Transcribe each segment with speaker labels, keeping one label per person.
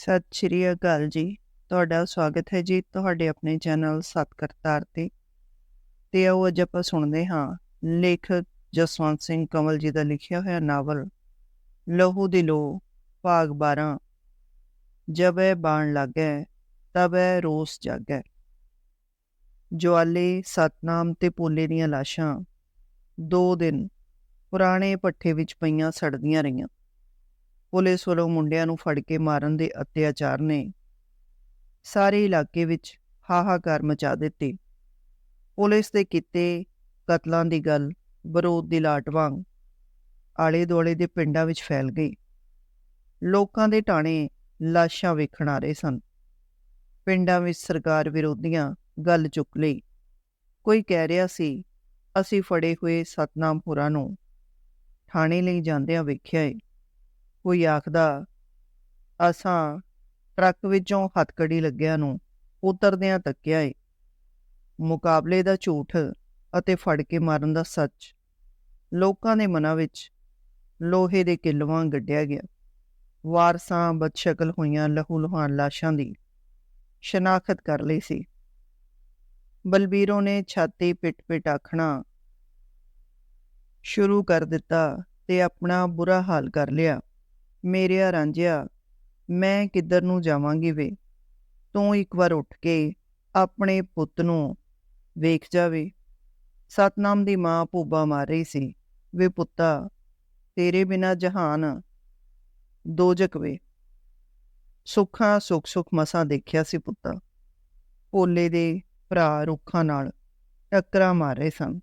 Speaker 1: ਸਤਿ ਸ਼੍ਰੀ ਅਕਾਲ ਜੀ। ਤੁਹਾਡਾ ਸਵਾਗਤ ਹੈ ਜੀ ਤੁਹਾਡੇ ਆਪਣੇ ਚੈਨਲ ਸਤਕਰਤਾਰ ਤੇ। ਤੇ ਆਓ ਅੱਜ ਆਪਾਂ ਸੁਣਦੇ ਹਾਂ ਲੇਖਕ ਜਸਵੰਤ ਸਿੰਘ ਕਮਲ ਜੀ ਦਾ ਲਿਖਿਆ ਹੋਇਆ ਨਾਵਲ, ਲਹੂ ਦੀ ਲੋ, ਭਾਗ 12 ਜਬ ਇਹ ਬਾਣ ਲੱਗੈ, ਤਬ ਇਹ ਰੋਸ ਜਾਗੈ। ਜਵਾਲੇ ਸਤਨਾਮ ਤੇ ਪੋਲੇ ਦੀਆਂ ਲਾਸ਼ਾਂ, ਦੋ ਦਿਨ ਪੁਰਾਣੇ ਪੱਠੇ ਵਿੱਚ ਪਈਆਂ ਸੜਦੀਆਂ ਰਹੀਆਂ। ਪੁਲਿਸ ਵੱਲੋਂ ਮੁੰਡਿਆਂ ਨੂੰ ਫੜ ਕੇ ਮਾਰਨ ਦੇ ਅਤਿਆਚਾਰ ਨੇ ਸਾਰੇ ਇਲਾਕੇ ਵਿੱਚ ਹਾਹਾਕਾਰ ਮਚਾ ਦਿੱਤੀ। ਪੁਲਿਸ ਦੇ ਕੀਤੇ ਕਤਲਾਂ ਦੀ ਗੱਲ ਬਰੋਦ ਦੀ ਲਾਟ ਵਾਂਗ ਆਲੇ ਦੁਆਲੇ ਦੇ ਪਿੰਡਾਂ ਵਿੱਚ ਫੈਲ ਗਈ। ਲੋਕਾਂ ਦੇ ਟਾਣੇ ਲਾਸ਼ਾਂ ਵੇਖਣ ਆ ਰਹੇ ਸਨ। ਪਿੰਡਾਂ ਵਿੱਚ ਸਰਕਾਰ ਵਿਰੋਧੀਆਂ ਗੱਲ ਚੁੱਕ ਲਈ। ਕੋਈ ਕਹਿ ਰਿਹਾ ਸੀ, ਅਸੀਂ ਫੜੇ ਹੋਏ ਸਤਨਾਮ ਹੋਰਾਂ ਨੂੰ ਥਾਣੇ ਲਈ ਜਾਂਦਿਆਂ ਵੇਖਿਆ ਏ। ਕੋਈ ਆਖਦਾ, ਅਸਾਂ ਟਰੱਕ ਵਿੱਚੋਂ ਹੱਥਕੜੀ ਲੱਗਿਆ ਨੂੰ ਉਤਰਦਿਆਂ ਤੱਕਿਆ ਏ। ਮੁਕਾਬਲੇ ਦਾ ਝੂਠ ਅਤੇ ਫੜ ਕੇ ਮਾਰਨ ਦਾ ਸੱਚ ਲੋਕਾਂ ਦੇ ਮਨਾਂ ਵਿੱਚ ਲੋਹੇ ਦੇ ਕਿਲਵਾਂ ਗੱਡਿਆ ਗਿਆ। ਵਾਰਸਾਂ ਬਦਸ਼ਕਲ ਹੋਈਆਂ ਲਹੂ ਲੁਹਾਨ ਲਾਸ਼ਾਂ ਦੀ ਸ਼ਨਾਖਤ ਕਰ ਲਈ ਸੀ। ਬਲਬੀਰੋਂ ਨੇ ਛਾਤੀ ਪਿੱਟ ਪਿੱਟ ਆਖਣਾ ਸ਼ੁਰੂ ਕਰ ਦਿੱਤਾ ਤੇ ਆਪਣਾ ਬੁਰਾ ਹਾਲ ਕਰ ਲਿਆ। ਮੇਰਿਆ ਰਾਂਝਿਆ ਮੈਂ ਕਿੱਧਰ ਨੂੰ ਜਾਵਾਂਗੀ ਵੇ? ਤੂੰ ਇੱਕ ਵਾਰ ਉੱਠ ਕੇ ਆਪਣੇ ਪੁੱਤ ਨੂੰ ਵੇਖ ਜਾਵੇ ਸਤਨਾਮ ਦੀ ਮਾਂ ਭੂਬਾ ਮਾਰ ਰਹੀ ਸੀ। ਵੇ ਪੁੱਤਾ, ਤੇਰੇ ਬਿਨਾ ਜਹਾਨ ਦੋਜਕ ਵੇ। ਸੁੱਖਾਂ ਸੁਖ ਸੁਖ ਮਸਾਂ ਦੇਖਿਆ ਸੀ ਪੁੱਤਾ। ਭੋਲੇ ਦੇ ਭਰਾ ਰੁੱਖਾਂ ਨਾਲ ਟੱਕਰਾਂ ਮਾਰ ਰਹੇ ਸਨ।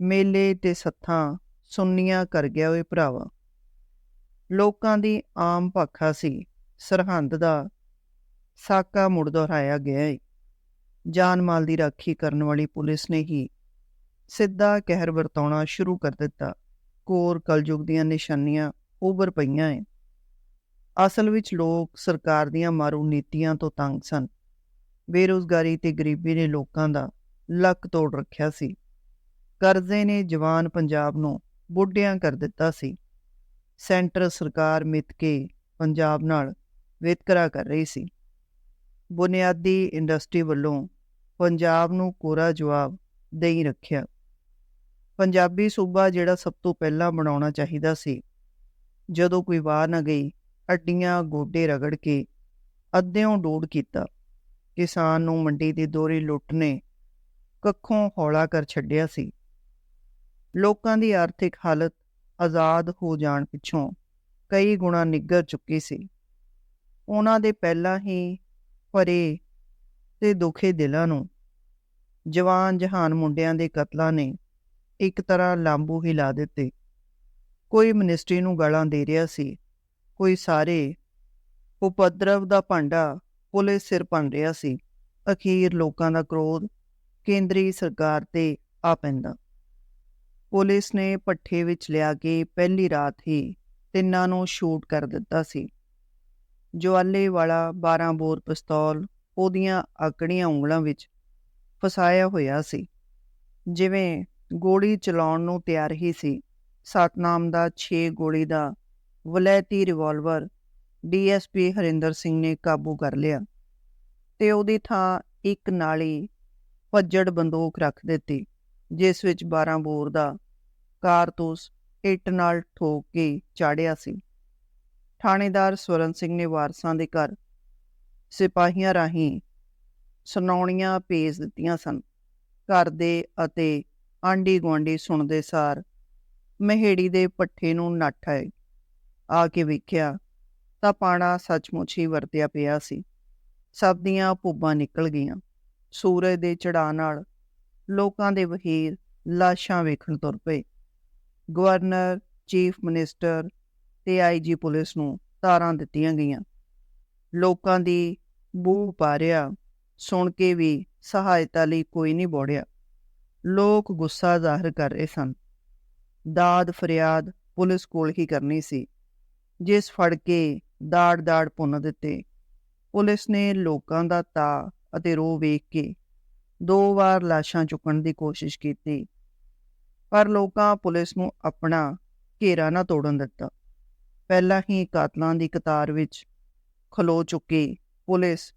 Speaker 1: ਮੇਲੇ ਤੇ ਸੱਥਾਂ ਸੁੰਨੀਆਂ ਕਰ ਗਿਆ ਓਏ ਭਰਾਵਾ। ਲੋਕਾਂ ਦੀ ਆਮ ਭਾਖਾ ਸੀ। ਸਰਹੰਦ ਦਾ ਸਾਕਾ ਮੁੜ ਦੁਹਰਾਇਆ ਗਿਆ ਏ। ਜਾਨ ਮਾਲ ਦੀ ਰਾਖੀ ਕਰਨ ਵਾਲੀ ਪੁਲਿਸ ਨੇ ਹੀ ਸਿੱਧਾ ਕਹਿਰ ਵਰਤਾਉਣਾ ਸ਼ੁਰੂ ਕਰ ਦਿੱਤਾ। ਕੋਰ ਕਲਯੁਗ ਦੀਆਂ ਨਿਸ਼ਾਨੀਆਂ ਉਭਰ ਪਈਆਂ ਏ। ਅਸਲ ਵਿੱਚ ਲੋਕ ਸਰਕਾਰ ਦੀਆਂ ਮਾਰੂ ਨੀਤੀਆਂ ਤੋਂ ਤੰਗ ਸਨ। ਬੇਰੋਜ਼ਗਾਰੀ ਤੇ ਗਰੀਬੀ ਨੇ ਲੋਕਾਂ ਦਾ ਲੱਕ ਤੋੜ ਰੱਖਿਆ ਸੀ। ਕਰਜ਼ੇ ਨੇ ਜਵਾਨ ਪੰਜਾਬ ਨੂੰ ਬੁੱਢਿਆਂ ਕਰ ਦਿੱਤਾ ਸੀ। ਸੈਂਟਰ ਸਰਕਾਰ ਮਿੱਤ ਕੇ ਪੰਜਾਬ ਨਾਲ ਵਿਤਕਰਾ ਕਰ ਰਹੀ ਸੀ। ਬੁਨਿਆਦੀ ਇੰਡਸਟਰੀ ਵੱਲੋਂ ਪੰਜਾਬ ਨੂੰ ਕੋਰਾ ਜਵਾਬ ਦੇਈ ਰੱਖਿਆ। ਪੰਜਾਬੀ ਸੂਬਾ ਜਿਹੜਾ ਸਭ ਤੋਂ ਪਹਿਲਾਂ ਬਣਾਉਣਾ ਚਾਹੀਦਾ ਸੀ। ਜਦੋਂ ਕੋਈ ਵਾਰ ਨਾ ਗਈ ਅੱਡੀਆਂ ਗੋਡੇ ਰਗੜ ਕੇ ਅੱਧਿਓਂ ਡੋੜ ਕੀਤਾ। ਕਿਸਾਨ ਨੂੰ ਮੰਡੀ ਦੀ ਦੋਰੀ ਲੁੱਟ ਨੇ ਕੱਖੋਂ ਹੌਲਾ ਕਰ ਛੱਡਿਆ ਸੀ। ਲੋਕਾਂ ਦੀ ਆਰਥਿਕ ਹਾਲਤ ਆਜ਼ਾਦ ਹੋ ਜਾਣ ਪਿੱਛੋਂ ਕਈ ਗੁਣਾ ਨਿੱਗਰ ਚੁੱਕੀ ਸੀ। ਉਹਨਾਂ ਦੇ ਪਹਿਲਾਂ ਹੀ ਭਰੇ ਤੇ ਦੁਖੇ ਦਿਲਾਂ ਨੂੰ ਜਵਾਨ ਜਹਾਨ ਮੁੰਡਿਆਂ ਦੇ ਕਤਲਾਂ ਨੇ ਇੱਕ ਤਰ੍ਹਾਂ ਲਾਂਬੂ ਹੀ ਲਾ ਦਿੱਤੇ। ਕੋਈ ਮਿਨਿਸਟਰੀ ਨੂੰ ਗਾਲਾਂ ਦੇ ਰਿਹਾ ਸੀ, ਕੋਈ ਸਾਰੇ ਉਪਦਰਵ ਦਾ ਭਾਂਡਾ ਪੁਲਿਸ ਸਿਰ ਭੰਨ ਰਿਹਾ ਸੀ। ਅਖੀਰ ਲੋਕਾਂ ਦਾ ਕ੍ਰੋਧ ਕੇਂਦਰੀ ਸਰਕਾਰ ਤੇ ਆ ਪੈਂਦਾ। ਪੁਲਿਸ ਨੇ ਪੱਠੇ ਵਿੱਚ ਲਿਆ ਕੇ ਪਹਿਲੀ ਰਾਤ ਹੀ ਤਿੰਨਾਂ ਨੂੰ ਸ਼ੂਟ ਕਰ ਦਿੱਤਾ ਸੀ। ਜਵਾਲੇ ਵਾਲਾ 12 ਬੋਰ ਪਿਸਤੌਲ ਉਹਦੀਆਂ ਆਕੜੀਆਂ ਉਂਗਲਾਂ ਵਿੱਚ ਫਸਾਇਆ ਹੋਇਆ ਸੀ। ਜਿਵੇਂ ਗੋਲੀ ਚਲਾਉਣ ਨੂੰ ਤਿਆਰ ਹੀ ਸੀ, ਸਤਨਾਮ ਦਾ 6 ਗੋਲੀ ਦਾ ਵਲੈਤੀ ਰਿਵਾਲਵਰ ਡੀਐਸਪੀ ਹਰਿੰਦਰ ਸਿੰਘ ਨੇ ਕਾਬੂ ਕਰ ਲਿਆ ਤੇ ਉਹਦੀ ਥਾਂ ਇੱਕ ਨਾਲੀ ਭੱਜੜ ਬੰਦੂਕ ਰੱਖ ਦਿੱਤੀ, ਜਿਸ ਵਿੱਚ 12 ਬੋਰ ਦਾ ਕਾਰਤੂਸ ਇੱਟ ਨਾਲ ਠੋਕ ਕੇ ਚਾੜਿਆ ਸੀ। ਥਾਣੇਦਾਰ ਸਵਰਨ ਸਿੰਘ ਨੇ ਵਾਰਸਾਂ ਦੇ ਘਰ ਸਿਪਾਹੀਆਂ ਰਾਹੀਂ ਸੁਣਾਉਣੀਆਂ ਭੇਜ ਦਿੱਤੀਆਂ ਸਨ। ਘਰ ਦੇ ਅਤੇ ਆਂਡੀ ਗਵਾਂਡੀ ਸੁਣਦੇ ਸਾਰ ਮਹਿੜੀ ਦੇ ਪੱਠੇ ਨੂੰ ਨੱਠ ਆਏ। ਆ ਕੇ ਵੇਖਿਆ ਤਾਂ ਪਾਣਾ ਸੱਚਮੁੱਚ ਹੀ ਵਰਤਿਆ ਪਿਆ ਸੀ। ਸਭ ਦੀਆਂ ਭੁੱਬਾਂ ਨਿਕਲ ਗਈਆਂ। ਸੂਰਜ ਦੇ ਚੜਾਅ ਨਾਲ ਲੋਕਾਂ ਦੇ ਵਹੀਰ ਲਾਸ਼ਾਂ ਵੇਖਣ ਤੁਰ ਪਏ। ਗਵਰਨਰ, ਚੀਫ ਮਿਨਿਸਟਰ ਤੇ ਆਈਜੀ ਪੁਲਿਸ ਨੂੰ ਤਾਰਾਂ ਦਿੱਤੀਆਂ ਗਈਆਂ। ਲੋਕਾਂ ਦੀ ਬੂ ਪਾਰਿਆ, ਸੁਣ ਕੇ ਵੀ ਸਹਾਇਤਾ ਲਈ ਕੋਈ ਨਹੀਂ ਬੋੜਿਆ। ਲੋਕ ਗੁੱਸਾ ਜ਼ਾਹਰ ਕਰ ਰਹੇ ਸਨ। ਦਾਦ ਫਰਿਆਦ ਪੁਲਿਸ ਕੋਲ ਹੀ ਕਰਨੀ ਸੀ। ਜਿਸ ਫੜ ਕੇ ਦਾੜ-ਦਾੜ ਪੁੰਨ ਦਿੱਤੇ। ਪੁਲਿਸ ਨੇ ਲੋਕਾਂ ਦਾ ਤਾ ਅਤੇ ਰੋ ਵੇਖ ਕੇ ਦੋ ਵਾਰ ਲਾਸ਼ਾਂ ਚੁੱਕਣ ਦੀ ਕੋਸ਼ਿਸ਼ ਕੀਤੀ। ਪਰ ਲੋਕਾਂ ਪੁਲਿਸ ਨੂੰ ਆਪਣਾ ਘੇਰਾ ਨਾ ਤੋੜਨ ਦਿੱਤਾ। ਪਹਿਲਾਂ ਹੀ ਕਾਤਲਾਂ ਦੀ ਕਤਾਰ ਵਿੱਚ ਖਲੋ ਚੁੱਕੀ ਪੁਲਿਸ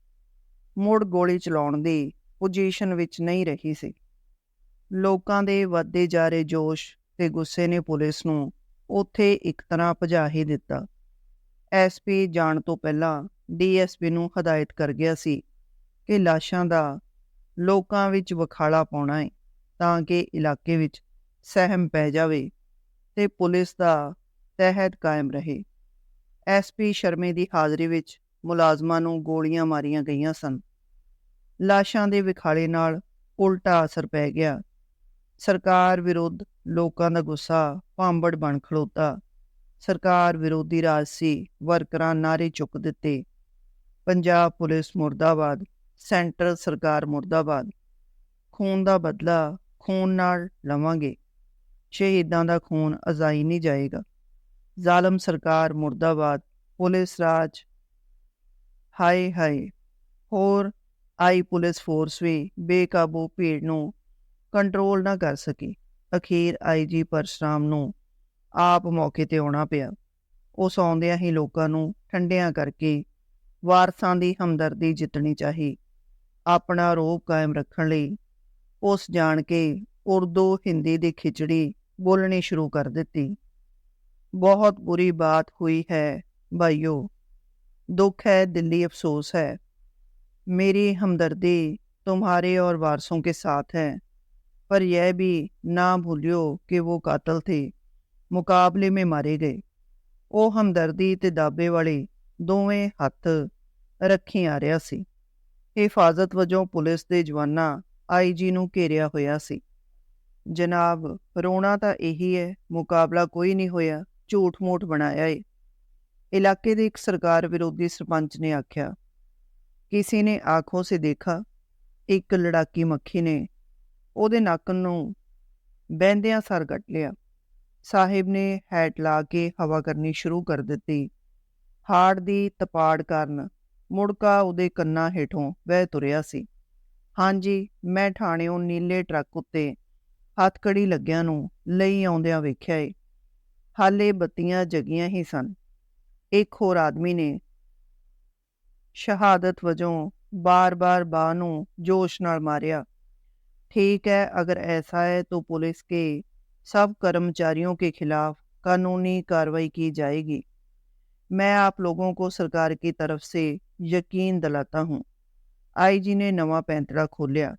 Speaker 1: ਮੁੜ ਗੋਲੀ ਚਲਾਉਣ ਦੀ ਪੋਜੀਸ਼ਨ ਵਿੱਚ ਨਹੀਂ ਰਹੀ ਸੀ। ਲੋਕਾਂ ਦੇ ਵੱਧਦੇ ਜਾ ਰਹੇ ਜੋਸ਼ ਤੇ ਗੁੱਸੇ ਨੇ ਪੁਲਿਸ ਨੂੰ ਉੱਥੇ ਇੱਕ ਤਰ੍ਹਾਂ ਭਜਾ ਹੀ ਦਿੱਤਾ। ਐਸਪੀ ਜਾਣ ਤੋਂ ਪਹਿਲਾਂ ਡੀਐਸਪੀ ਨੂੰ ਹਦਾਇਤ ਕਰ ਗਿਆ ਸੀ ਕਿ ਲਾਸ਼ਾਂ ਦਾ ਲੋਕਾਂ ਵਿੱਚ ਵਿਖਾਲਾ ਪਾਉਣਾ ਹੈ ਤਾਂ ਕਿ ਇਲਾਕੇ ਵਿੱਚ ਸਹਿਮ ਪੈ ਜਾਵੇ ਤੇ ਪੁਲਿਸ ਦਾ ਤਹਿਤ ਕਾਇਮ ਰਹੇ। ਐਸਪੀ ਸ਼ਰਮੇ ਦੀ ਹਾਜ਼ਰੀ ਵਿੱਚ ਮੁਲਾਜ਼ਮਾਂ ਨੂੰ ਗੋਲੀਆਂ ਮਾਰੀਆਂ ਗਈਆਂ ਸਨ। ਲਾਸ਼ਾਂ ਦੇ ਵਿਖਾਲੇ ਨਾਲ ਉਲਟਾ ਅਸਰ ਪੈ ਗਿਆ। ਸਰਕਾਰ ਵਿਰੁੱਧ ਲੋਕਾਂ ਦਾ ਗੁੱਸਾ ਭਾਂਬੜ ਬਣ ਖਲੋਤਾ। ਸਰਕਾਰ ਵਿਰੋਧੀ ਰਾਜਸੀ ਵਰਕਰਾਂ ਨਾਰੇ ਚੁੱਕ ਦਿੱਤੇ। ਪੰਜਾਬ ਪੁਲਿਸ ਮੁਰਦਾਬਾਦ ਸੈਂਟਰ ਸਰਕਾਰ ਮੁਰਦਾਬਾਦ। ਖੂਨ ਦਾ ਬਦਲਾ ਖੂਨ ਨਾਲ ਲਵਾਂਗੇ। ਸ਼ਹੀਦਾਂ ਦਾ ਖੂਨ ਅਜ਼ਾਈ ਨਹੀਂ ਜਾਏਗਾ। ਜ਼ਾਲਮ ਸਰਕਾਰ, ਮੁਰਦਾਬਾਦ, ਪੁਲਿਸ ਰਾਜ, ਹਾਏ ਹਾਏ, ਹੋਰ ਆਈ ਪੁਲਿਸ ਫੋਰਸ ਵੀ ਬੇਕਾਬੂ ਭੀੜ ਨੂੰ ਕੰਟਰੋਲ ਨਾ ਕਰ ਸਕੀ। ਅਖੀਰ ਆਈਜੀ ਪਰਸ਼ਰਾਮ ਨੂੰ ਆਪ ਮੌਕੇ ਤੇ ਆਉਣਾ ਪਿਆ। ਉਸ ਆਉਂਦਿਆਂ ਹੀ ਲੋਕਾਂ ਨੂੰ ਠੰਡਿਆਂ ਕਰਕੇ ਵਾਰਸਾਂ ਦੀ ਹਮਦਰਦੀ ਜਿੱਤਣੀ ਚਾਹੀ। ਆਪਣਾ ਰੋਪ ਕਾਇਮ ਰੱਖਣ ਲਈ ਉਸ ਜਾਣ ਕੇ ਉਰਦੂ ਹਿੰਦੀ ਦੀ ਖਿਚੜੀ ਬੋਲਣੀ ਸ਼ੁਰੂ ਕਰ ਦਿੱਤੀ ਬਹੁਤ ਬੁਰੀ ਬਾਤ हुई है भाइयों दुख है दिल्ली अफसोस है मेरी हमदर्दी तुम्हारे और वारसों के साथ है पर यह भी ना भूलियो कि वो कातल थे ਮੁਕਾਬਲੇ में ਮਾਰੇ ਗਏ ਉਹ ਹਮਦਰਦੀ ਤੇ ਦਾਬੇ ਵਾਲੇ ਦੋਵੇਂ ਹੱਥ ਰੱਖੀ ਆ ਰਿਹਾ ਸੀ ਹਿਫਾਜ਼ਤ ਵਜੋਂ ਪੁਲਿਸ ਦੇ ਜਵਾਨਾਂ ਆਈਜੀ ਨੂੰ ਘੇਰਿਆ ਹੋਇਆ ਸੀ ਜਨਾਬ, ਰੋਣਾ ਤਾਂ ਇਹੀ ਹੈ ਮੁਕਾਬਲਾ ਕੋਈ ਨਹੀਂ ਹੋਇਆ, ਝੂਠ ਮੂਠ ਬਣਾਇਆ ਏ। ਇਲਾਕੇ ਦੇ ਇੱਕ ਸਰਕਾਰ ਵਿਰੋਧੀ ਸਰਪੰਚ ਨੇ ਆਖਿਆ, ਕਿਸੇ ਨੇ ਆਖੋਂ ਸੇ ਦੇਖਾ, ਇੱਕ ਲੜਾਕੀ ਮੱਖੀ ਨੇ, ਉਹਦੇ ਨੱਕ ਨੂੰ ਬਹਿੰਦਿਆਂ ਸਰ ਕੱਟ ਲਿਆ। ਸਾਹਿਬ ਨੇ ਹੈਟ ਲਾ ਕੇ ਹਵਾ ਕਰਨੀ ਸ਼ੁਰੂ ਕਰ ਦਿੱਤੀ। ਹਾੜ ਦੀ ਤਪਾੜ ਕਾਰਨ ਮੁੜਕਾ ਉਹਦੇ ਕੰਨਾਂ ਹੇਠੋਂ ਵਹਿ ਤੁਰਿਆ ਸੀ। ਹਾਂਜੀ, ਮੈਂ ਠਾਣਿਓਂ ਨੀਲੇ ਟਰੱਕ ਉੱਤੇ ਹੱਥਕੜੀ ਲੱਗਿਆਂ ਨੂੰ ਲਈ ਆਉਂਦਿਆਂ ਵੇਖਿਆ ਏ ਹਾਲੇ ਬੱਤੀਆਂ ਜਗੀਆਂ ਹੀ ਸਨ ਇੱਕ ਹੋਰ ਆਦਮੀ ਨੇ ਸ਼ਹਾਦਤ ਵਜੋਂ ਬਾਰ-ਬਾਰ ਬਾਹ ਨੂੰ ਜੋਸ਼ ਨਾਲ ਮਾਰਿਆ ठीक है अगर ऐसा है तो पुलिस के सब कर्मचारियों के खिलाफ कानूनी कार्रवाई की जाएगी मैं आप लोगों को सरकार की तरफ से यकीन दिलाता हूँ आईजी ने नवा पैंतरा खोलिया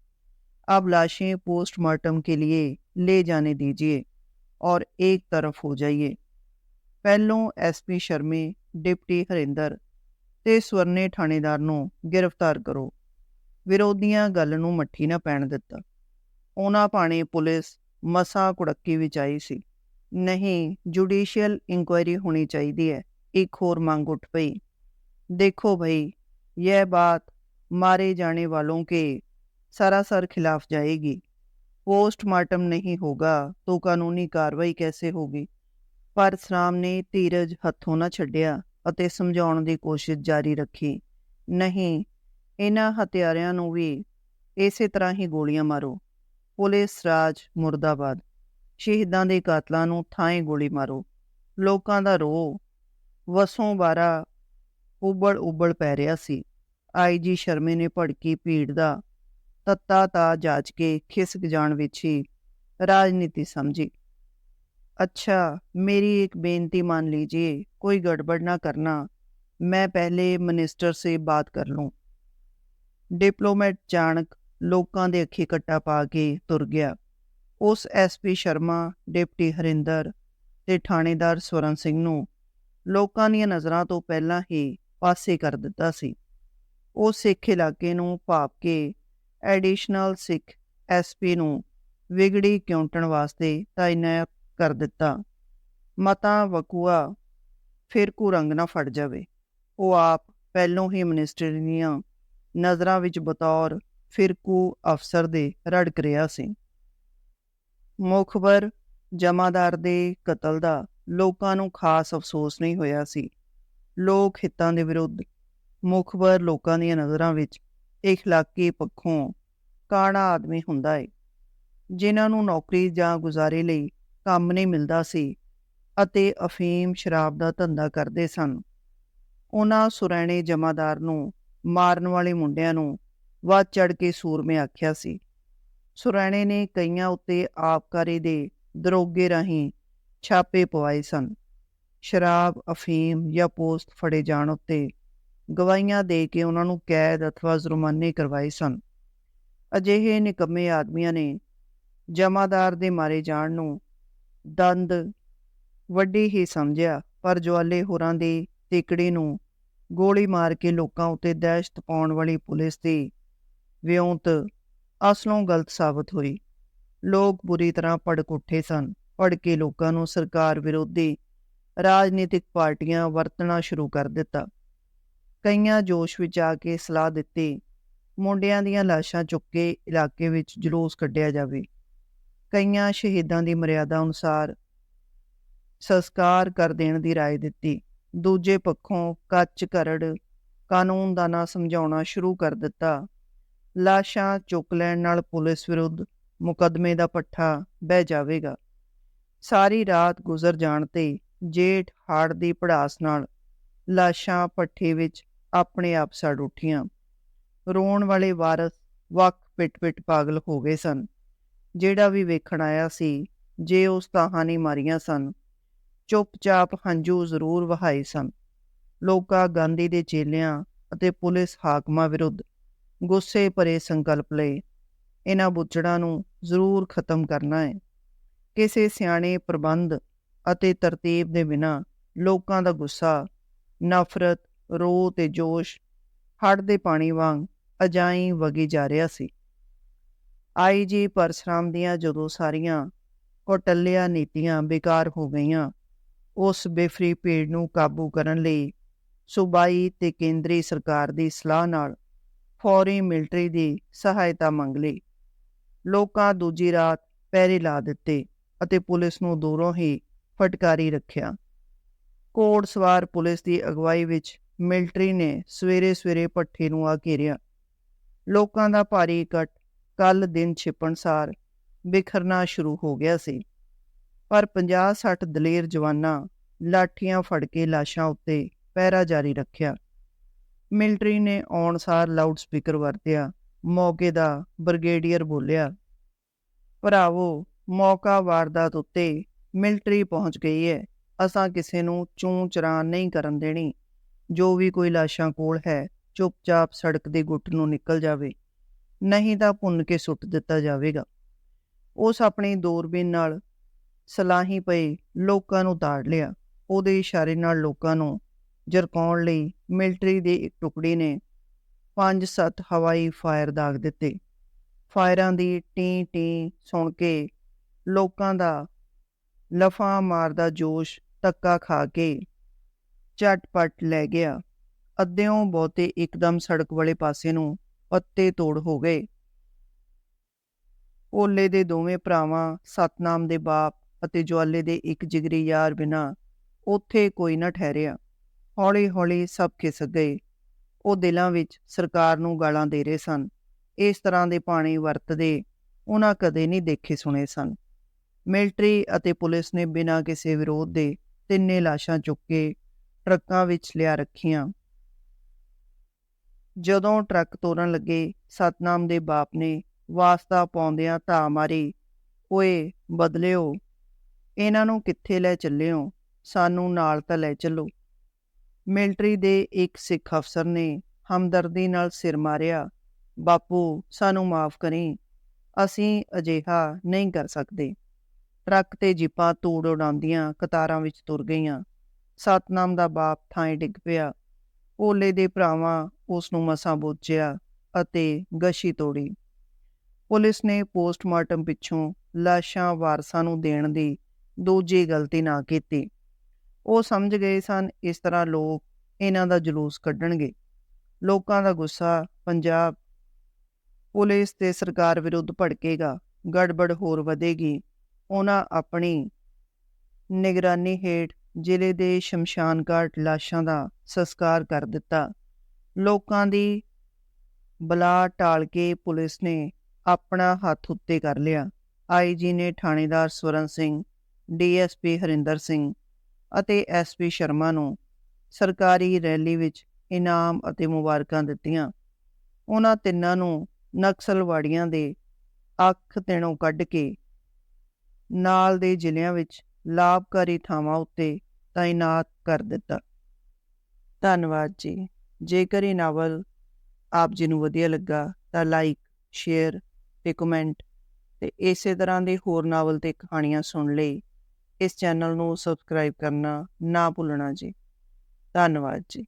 Speaker 1: अब लाशें पोस्टमार्टम के लिए ले जाने दीजिए और एक तरफ हो जाइए ਪਹਿਲੋਂ ਐਸਪੀ ਸ਼ਰਮੇ ਡਿਪਟੀ ਹਰਿੰਦਰ ਤੇ ਸਵਰਨੇ ਥਾਣੇਦਾਰ ਨੂੰ ਗ੍ਰਿਫਤਾਰ ਕਰੋ ਵਿਰੋਧੀਆਂ ਗੱਲ ਨੂੰ ਮੱਠੀ ਨਾ ਪੈਣ ਦਿੱਤਾ ਉਹਨਾਂ ਪਾਣੇ ਪੁਲਿਸ ਮਸਾ ਕੁੜੱਕੀ ਵਿੱਚ ਆਈ ਸੀ ਨਹੀਂ ਜੁਡੀਸ਼ੀਅਲ ਇਨਕੁਆਇਰੀ ਹੋਣੀ ਚਾਹੀਦੀ ਹੈ ਇੱਕ ਹੋਰ ਮੰਗ ਉੱਠ ਪਈ देखो भाई यह बात मारे जाने वालों के सरासर खिलाफ जाएगी पोस्टमार्टम नहीं होगा तो कानूनी कार्रवाई कैसे होगी ਪਰ ਸਰਾਮ ਨੇ ਧੀਰਜ ਹੱਥੋਂ ਨਾ ਛੱਡਿਆ ਅਤੇ ਸਮਝਾਉਣ ਦੀ ਕੋਸ਼ਿਸ਼ ਜਾਰੀ ਰੱਖੀ ਨਹੀਂ ਇਹਨਾਂ ਹਥਿਆਰਿਆਂ ਨੂੰ ਵੀ ਇਸੇ ਤਰ੍ਹਾਂ ਹੀ ਗੋਲੀਆਂ ਮਾਰੋ ਪੁਲਿਸ ਰਾਜ ਮੁਰਦਾਬਾਦ ਸ਼ਹੀਦਾਂ ਦੇ ਕਾਤਲਾਂ ਨੂੰ ਥਾਂ ਗੋਲੀ ਮਾਰੋ ਲੋਕਾਂ ਦਾ ਰੋਹ ਵਸੋਂ ਬਾਰਾ ਉਬੜ ਉਬੜ ਪੈ ਰਿਹਾ ਸੀ ਆਈਜੀ ਸ਼ਰਮੇ ਨੇ ਭੜਕੀ ਭੀੜ ਦਾ ਤੱਤਾ ਤਾ ਜਾਚ ਕੇ ਖਿਸਕ ਜਾਣ ਵਿੱਚ ਹੀ ਰਾਜਨੀਤੀ ਸਮਝੀ अच्छा मेरी एक बेनती मान लीजिए कोई गड़बड़ ना करना मैं पहले मिनिस्टर से बात कर लूं ਡਿਪਲੋਮੈਟ ਚਾਣਕ ਲੋਕਾਂ ਦੇ ਅੱਖੀ ਕੱਟਾ ਪਾ ਕੇ ਤੁਰ ਗਿਆ ਉਸ ਐਸਪੀ ਸ਼ਰਮਾ ਡਿਪਟੀ ਹਰਿੰਦਰ ਤੇ ਥਾਣੇਦਾਰ ਸਵਰਨ ਸਿੰਘ ਨੂੰ ਲੋਕਾਂ ਦੀਆਂ ਨਜ਼ਰਾਂ ਤੋਂ ਪਹਿਲਾਂ ਹੀ ਪਾਸੇ ਕਰ ਦਿੱਤਾ ਸੀ ਉਹ ਸਿੱਖ ਇਲਾਕੇ ਨੂੰ ਭਾਪ ਕੇ ਐਡੀਸ਼ਨਲ ਸਿੱਖ ਐਸਪੀ ਨੂੰ ਵਿਗੜੀ ਕਿਉਂਟਣ ਵਾਸਤੇ ਤਾਇਨਾਤ ਕਰ ਦਿੱਤਾ। ਮਤਾ ਵਕੂਆ ਫਿਰਕੂ ਰੰਗ ਨਾ ਫੜ ਜਾਵੇ। ਉਹ ਆਪ ਪਹਿਲੋਂ ਹੀ ਮਿਨਿਸਟਰ ਦੀਆਂ ਨਜ਼ਰਾਂ ਵਿੱਚ ਬਤੌਰ ਫਿਰਕੂ ਅਫਸਰ ਦੇ ਰੜਕ ਰਿਹਾ ਸੀ। ਮੁਖਬਰ ਜਮਾਦਾਰ ਦੇ ਕਤਲ ਦਾ ਲੋਕਾਂ ਨੂੰ ਖਾਸ ਅਫਸੋਸ ਨਹੀਂ ਹੋਇਆ ਸੀ। ਲੋਕ ਹਿੱਤਾਂ ਦੇ ਵਿਰੁੱਧ ਮੁਖਬਰ ਲੋਕਾਂ ਦੀਆਂ ਨਜ਼ਰਾਂ ਵਿੱਚ ਇਖਲਾਕੀ ਪੱਖੋਂ ਕਾਣਾ ਆਦਮੀ ਹੁੰਦਾ ਏ। ਜਿਨ੍ਹਾਂ ਨੂੰ ਨੌਕਰੀ ਜਾਂ ਗੁਜ਼ਾਰੇ ਲਈ ਕੰਮ ਨਹੀਂ ਮਿਲਦਾ ਸੀ ਅਤੇ ਅਫੀਮ ਸ਼ਰਾਬ ਦਾ ਧੰਦਾ ਕਰਦੇ ਸਨ। ਉਹਨਾਂ ਸੁਰੈਣੇ ਜਮਾਦਾਰ ਨੂੰ ਮਾਰਨ ਵਾਲੇ ਮੁੰਡਿਆਂ ਨੂੰ ਵੱਧ ਚੜ ਕੇ ਸੂਰਮੇ ਆਖਿਆ ਸੀ। ਸੁਰੈਣੇ ਨੇ ਕਈਆਂ ਉੱਤੇ ਆਬਕਾਰੀ ਦੇ ਦਰੋਗੇ ਰਾਹੀਂ ਛਾਪੇ ਪਵਾਏ ਸਨ। ਸ਼ਰਾਬ, ਅਫੀਮ ਜਾਂ ਪੋਸਟ ਫੜੇ ਜਾਣ ਉੱਤੇ ਗਵਾਹੀਆਂ ਦੇ ਕੇ ਉਹਨਾਂ ਨੂੰ ਕੈਦ ਅਥਵਾ ਜੁਰਮਾਨੇ ਕਰਵਾਏ ਸਨ। ਅਜਿਹੇ ਨਿਕੰਮੇ ਆਦਮੀਆਂ ਨੇ ਜਮਾਦਾਰ ਦੇ ਮਾਰੇ ਜਾਣ ਨੂੰ ਦੰਦ ਵੱਡੀ ਹੀ ਸਮਝਿਆ, ਪਰ ਜਵਾਲੇ ਹੋਰਾਂ ਦੀ ਤਿਕੜੀ ਨੂੰ ਗੋਲੀ ਮਾਰ ਕੇ ਲੋਕਾਂ ਉੱਤੇ ਦਹਿਸ਼ਤ ਪਾਉਣ ਵਾਲੀ ਪੁਲਿਸ ਦੀ ਵਿਉਂਤ ਅਸਲੋਂ ਗਲਤ ਸਾਬਤ ਹੋਈ। ਲੋਕ ਬੁਰੀ ਤਰ੍ਹਾਂ ਭੜਕ ਉੱਠੇ ਸਨ। ਭੜ ਕੇ ਲੋਕਾਂ ਨੂੰ ਸਰਕਾਰ ਵਿਰੋਧੀ ਰਾਜਨੀਤਿਕ ਪਾਰਟੀਆਂ ਵਰਤਣਾ ਸ਼ੁਰੂ ਕਰ ਦਿੱਤਾ। ਕਈਆਂ ਜੋਸ਼ ਵਿੱਚ ਆ ਕੇ ਸਲਾਹ ਦਿੱਤੀ ਮੁੰਡਿਆਂ ਦੀਆਂ ਲਾਸ਼ਾਂ ਚੁੱਕ ਕੇ ਇਲਾਕੇ ਵਿੱਚ ਜਲੂਸ ਕੱਢਿਆ ਜਾਵੇ ਕਈਆਂ ਸ਼ਹੀਦਾਂ ਦੀ ਮਰਿਆਦਾ ਅਨੁਸਾਰ ਸੰਸਕਾਰ ਕਰ ਦੇਣ ਦੀ رائے ਦਿੱਤੀ ਦੂਜੇ ਪੱਖੋਂ ਕੱਚ ਕਰੜ ਕਾਨੂੰਨ ਦਾ ਨਾ ਸਮਝਾਉਣਾ ਸ਼ੁਰੂ ਕਰ ਦਿੱਤਾ ਲਾਸ਼ਾਂ ਚੁੱਕ ਲੈਣ ਨਾਲ ਪੁਲਿਸ ਵਿਰੁੱਧ ਮੁਕੱਦਮੇ ਦਾ ਪੱਠਾ ਬਹਿ ਜਾਵੇਗਾ ਸਾਰੀ ਰਾਤ ਗੁਜ਼ਰ ਜਾਣ ਤੇ ਜੇਠ ਹਾੜ ਦੀ ਪੜਾਸ ਨਾਲ ਲਾਸ਼ਾਂ ਪੱਠੇ ਵਿੱਚ ਆਪਣੇ ਆਪ ਸੜ ਉੱਠੀਆਂ। ਰੋਣ ਵਾਲੇ ਵਾਰਸ ਵਕ ਪਿਟ-ਪਿਟ ਪਾਗਲ ਹੋ ਗਏ ਸਨ। ਜਿਹੜਾ ਵੀ ਵੇਖਣ ਆਇਆ ਸੀ, ਜੇ ਉਸ ਤਾਹਾਂ ਮਾਰੀਆਂ ਸਨ। ਚੁੱਪਚਾਪ ਹੰਝੂ ਜ਼ਰੂਰ ਵਹਾਏ ਸਨ। ਲੋਕਾਂ ਗਾਂਧੀ ਦੇ ਚੇਲਿਆਂ ਅਤੇ ਪੁਲਿਸ ਹਾਕਮਾਂ ਵਿਰੁੱਧ ਗੁੱਸੇ ਭਰੇ ਸੰਕਲਪ ਲਏ। ਇਹਨਾਂ ਬੁੱਚੜਾਂ ਨੂੰ ਜ਼ਰੂਰ ਖਤਮ ਕਰਨਾ ਹੈ। ਕਿਸੇ ਸਿਆਣੇ ਪ੍ਰਬੰਧ ਅਤੇ ਤਰਤੀਬ ਦੇ ਬਿਨਾ ਲੋਕਾਂ ਦਾ ਗੁੱਸਾ, ਨਫ਼ਰਤ ਰੋਹ ਤੇ ਜੋਸ਼ ਹੜ ਦੇ ਪਾਣੀ ਵਾਂਗ ਅਜਾਈ ਵਗੀ ਜਾ ਰਿਹਾ ਸੀ। ਆਈਜੀ ਪਰਸਰਾਮ ਦੀਆਂ ਜਦੋਂ ਸਾਰੀਆਂ ਕੋਟਲਿਆ ਨੀਤੀਆਂ ਬੇਕਾਰ ਹੋ ਗਈਆਂ, ਉਸ ਬੇਫਰੀ ਭੀੜ ਨੂੰ ਕਾਬੂ ਕਰਨ ਲਈ ਸੂਬਾਈ ਤੇ ਕੇਂਦਰੀ ਸਰਕਾਰ ਦੀ ਸਲਾਹ ਨਾਲ ਫੌਰੀ ਮਿਲਟਰੀ ਦੀ ਸਹਾਇਤਾ ਮੰਗ ਲਈ। ਲੋਕਾਂ ਦੂਜੀ ਰਾਤ ਪਹਿਰੇ ਲਾ ਦਿੱਤੇ ਅਤੇ ਪੁਲਿਸ ਨੂੰ ਦੂਰੋਂ ਹੀ ਫਟਕਾਰੀ ਰੱਖਿਆ। ਕੋੜ ਸਵਾਰ ਪੁਲਿਸ ਦੀ ਅਗਵਾਈ ਵਿੱਚ ਮਿਲਟਰੀ ਨੇ ਸਵੇਰੇ-ਸਵੇਰੇ ਪੱਠੇ ਨੂੰ ਆ ਘੇਰਿਆ। ਲੋਕਾਂ ਦਾ ਭਾਰੀ ਇਕੱਠ ਕੱਲ ਦਿਨ ਛਿਪਣਸਾਰ ਬਿਖਰਨਾ ਸ਼ੁਰੂ ਹੋ ਗਿਆ ਸੀ। ਪਰ 50-60 ਦਲੇਰ ਜਵਾਨਾਂ ਲਾਠੀਆਂ ਫੜ ਕੇ ਲਾਸ਼ਾਂ ਉੱਤੇ ਪਹਿਰਾ ਜਾਰੀ ਰੱਖਿਆ। ਮਿਲਟਰੀ ਨੇ ਔਨਸਾਰ ਲਾਊਡ ਸਪੀਕਰ ਵਰਤਿਆ, ਮੌਕੇ ਦਾ ਬ੍ਰਿਗੇਡੀਅਰ ਬੋਲਿਆ, ਭਰਾਵੋ, ਮੌਕਾ ਵਾਰਦਾਤ ਉੱਤੇ ਮਿਲਟਰੀ ਪਹੁੰਚ ਗਈ ਹੈ ਅਸਾਂ ਕਿਸੇ ਨੂੰ ਚੂੰ ਚਰਾਂ ਨਹੀਂ ਕਰਨ ਦੇਣੀ। ਜੋ ਵੀ ਕੋਈ ਲਾਸ਼ਾਂ ਕੋਲ ਹੈ, ਚੁੱਪਚਾਪ ਸੜਕ ਦੇ ਗੁੱਟ ਨੂੰ ਨਿਕਲ ਜਾਵੇ, ਨਹੀਂ ਤਾਂ ਭੁੰਨ ਕੇ ਸੁੱਟ ਦਿੱਤਾ ਜਾਵੇਗਾ। ਉਸ ਆਪਣੀ ਦੂਰਬੀਨ ਨਾਲ ਸਲਾਹੀ ਪਏ ਲੋਕਾਂ ਨੂੰ ਤਾੜ ਲਿਆ। ਉਹਦੇ ਇਸ਼ਾਰੇ ਨਾਲ ਲੋਕਾਂ ਨੂੰ ਜਰਕਾਉਣ ਲਈ ਮਿਲਟਰੀ ਦੀ ਇੱਕ ਟੁਕੜੀ ਨੇ 5-7 ਹਵਾਈ ਫਾਇਰ ਦਾਗ ਦਿੱਤੇ। ਫਾਇਰਾਂ ਦੀ ਟੀ ਟੀ ਸੁਣ ਕੇ ਲੋਕਾਂ ਦਾ ਲਫਾ ਮਾਰਦਾ ਜੋਸ਼ ਤੱਕਾ ਖਾ ਕੇ ਝਟਪਟ ਲੈ ਗਿਆ। ਅੱਧਿਓਂ ਬਹੁਤੇ ਇੱਕਦਮ ਸੜਕ ਵਾਲੇ ਪਾਸੇ ਨੂੰ ਪੱਤੇ ਤੋੜ ਹੋ ਗਏ। ਓਲੇ ਦੇ ਦੋਵੇਂ ਭਰਾਵਾਂ, ਸਤਨਾਮ ਦੇ ਬਾਪ ਅਤੇ ਜਵਾਲੇ ਦੇ ਇੱਕ ਜਿਗਰੀ ਯਾਰ ਬਿਨਾ ਉੱਥੇ ਕੋਈ ਨਾ ਠਹਿਰਿਆ। ਹੌਲੀ-ਹੌਲੀ ਸਭ ਖਿਸ ਗਏ। ਉਹ ਦਿਲਾਂ ਵਿੱਚ ਸਰਕਾਰ ਨੂੰ ਗਾਲਾਂ ਦੇ ਰਹੇ ਸਨ। ਇਸ ਤਰ੍ਹਾਂ ਦੇ ਪਾਣੀ ਵਰਤਦੇ ਉਹਨਾਂ ਕਦੇ ਨਹੀਂ ਦੇਖੇ ਸੁਣੇ ਸਨ। ਮਿਲਟਰੀ ਅਤੇ ਪੁਲਿਸ ਨੇ ਬਿਨਾਂ ਕਿਸੇ ਵਿਰੋਧ ਦੇ ਤਿੰਨੇ ਲਾਸ਼ਾਂ ਚੁੱਕ ਕੇ ਟਰੱਕਾਂ ਵਿੱਚ ਲਿਆ ਰੱਖੀਆਂ। ਜਦੋਂ ਟਰੱਕ ਤੋਰਨ ਲੱਗੇ, ਸਤਨਾਮ ਦੇ ਬਾਪ ਨੇ ਵਾਸਤਾ ਪਾਉਂਦਿਆਂ ਧਾ ਮਾਰੀ, ਓਏ, ਬਦਲਿਓ, ਇਹਨਾਂ ਨੂੰ ਕਿੱਥੇ ਲੈ ਚੱਲਿਓ ਸਾਨੂੰ ਨਾਲ ਤਾਂ ਲੈ ਚੱਲੋ। ਮਿਲਟਰੀ ਦੇ ਇੱਕ ਸਿੱਖ ਅਫਸਰ ਨੇ ਹਮਦਰਦੀ ਨਾਲ ਸਿਰ ਮਾਰਿਆ, ਬਾਪੂ, ਸਾਨੂੰ ਮਾਫ ਕਰੀ, ਅਸੀਂ ਅਜਿਹਾ ਨਹੀਂ ਕਰ ਸਕਦੇ। ਟਰੱਕ ਤੇ ਜੀਪਾਂ ਤੂੜ ਉਡਾਉਂਦੀਆਂ ਕਤਾਰਾਂ ਵਿੱਚ ਤੁਰ ਗਈਆਂ। ਸਤਨਾਮ ਦਾ ਬਾਪ ਥਾਂ ਡਿੱਗ ਪਿਆ। ਭੋਲੇ ਦੇ ਭਰਾਵਾਂ ਉਸ ਨੂੰ ਮਸਾਂ ਬੋਝਿਆ ਅਤੇ ਗਸ਼ੀ ਤੋੜੀ। ਪੁਲਿਸ ਨੇ ਪੋਸਟਮਾਰਟਮ ਪਿੱਛੋਂ ਲਾਸ਼ਾਂ ਵਾਰਸਾਂ ਨੂੰ ਦੇਣ ਦੀ ਦੂਜੀ ਗਲਤੀ ਨਾ ਕੀਤੀ। ਉਹ ਸਮਝ ਗਏ ਸਨ ਇਸ ਤਰ੍ਹਾਂ ਲੋਕ ਇਹਨਾਂ ਦਾ ਜਲੂਸ ਕੱਢਣਗੇ। ਲੋਕਾਂ ਦਾ ਗੁੱਸਾ, ਪੰਜਾਬ। ਪੁਲਿਸ ਤੇ ਸਰਕਾਰ ਵਿਰੁੱਧ ਭੜਕੇਗਾ, ਗੜਬੜ ਹੋਰ ਵਧੇਗੀ। ਉਹਨਾਂ ਆਪਣੀ ਨਿਗਰਾਨੀ ਹੇਠ ਜ਼ਿਲ੍ਹੇ ਦੇ ਸ਼ਮਸ਼ਾਨ ਘਾਟ ਲਾਸ਼ਾਂ ਦਾ ਸੰਸਕਾਰ ਕਰ ਦਿੱਤਾ। ਲੋਕਾਂ ਦੀ ਬਲਾ ਟਾਲ ਕੇ ਪੁਲਿਸ ਨੇ ਆਪਣਾ ਹੱਥ ਉੱਤੇ ਕਰ ਲਿਆ। ਆਈਜੀ ਨੇ ਥਾਣੇਦਾਰ ਸਵਰਨ ਸਿੰਘ ਡੀਐਸਪੀ ਹਰਿੰਦਰ ਸਿੰਘ ਅਤੇ ਐਸਪੀ ਸ਼ਰਮਾ ਨੂੰ ਸਰਕਾਰੀ ਰੈਲੀ ਵਿੱਚ ਇਨਾਮ ਅਤੇ ਮੁਬਾਰਕਾਂ ਦਿੱਤੀਆਂ। ਉਹਨਾਂ ਤਿੰਨਾਂ ਨੂੰ ਨਕਸਲਵਾੜੀਆਂ ਦੇ ਅੱਖ ਤਿਣੋਂ ਕੱਢ ਕੇ ਨਾਲ ਦੇ ਜ਼ਿਲ੍ਹਿਆਂ ਵਿੱਚ ਲਾਭਕਾਰੀ ਥਾਵਾਂ ਉੱਤੇ ਤਾਇਨਾਤ ਕਰ ਦਿੱਤਾ। ਧੰਨਵਾਦ ਜੀ। ਜੇਕਰ ਇਹ ਨਾਵਲ ਆਪ ਜੀ ਨੂੰ ਵਧੀਆ ਲੱਗਾ ਤਾਂ ਲਾਈਕ ਸ਼ੇਅਰ ਤੇ ਕਮੈਂਟ ਤੇ ਇਸੇ ਤਰ੍ਹਾਂ ਦੇ ਹੋਰ ਨਾਵਲ ਤੇ ਕਹਾਣੀਆਂ ਸੁਣ ਲਈ ਇਸ ਚੈਨਲ ਨੂੰ ਸਬਸਕ੍ਰਾਈਬ ਕਰਨਾ ਨਾ ਭੁੱਲਣਾ ਜੀ। ਧੰਨਵਾਦ ਜੀ।